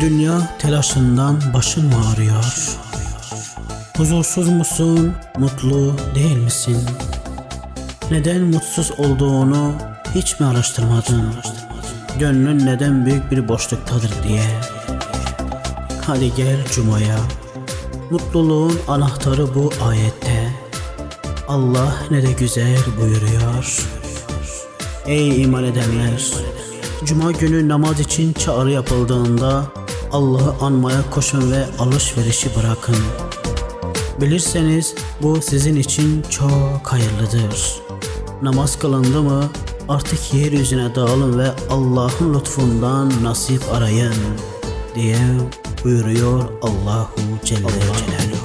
Dünya telaşından başın mı ağrıyor? Huzursuz musun, mutlu değil misin? Neden mutsuz olduğunu hiç mi araştırmadın? Gönlün neden büyük bir boşluktadır diye. Hadi gel Cuma'ya. Mutluluğun anahtarı bu ayette. Allah ne de güzel buyuruyor. Ey iman edenler! Cuma günü namaz için çağrı yapıldığında Allah'ı anmaya koşun ve alışverişi bırakın. Bilirseniz bu sizin için çok hayırlıdır. Namaz kılındı mı artık yeryüzüne dağılın ve Allah'ın lütfundan nasip arayın diye buyuruyor Allahu Celle Celaluhu.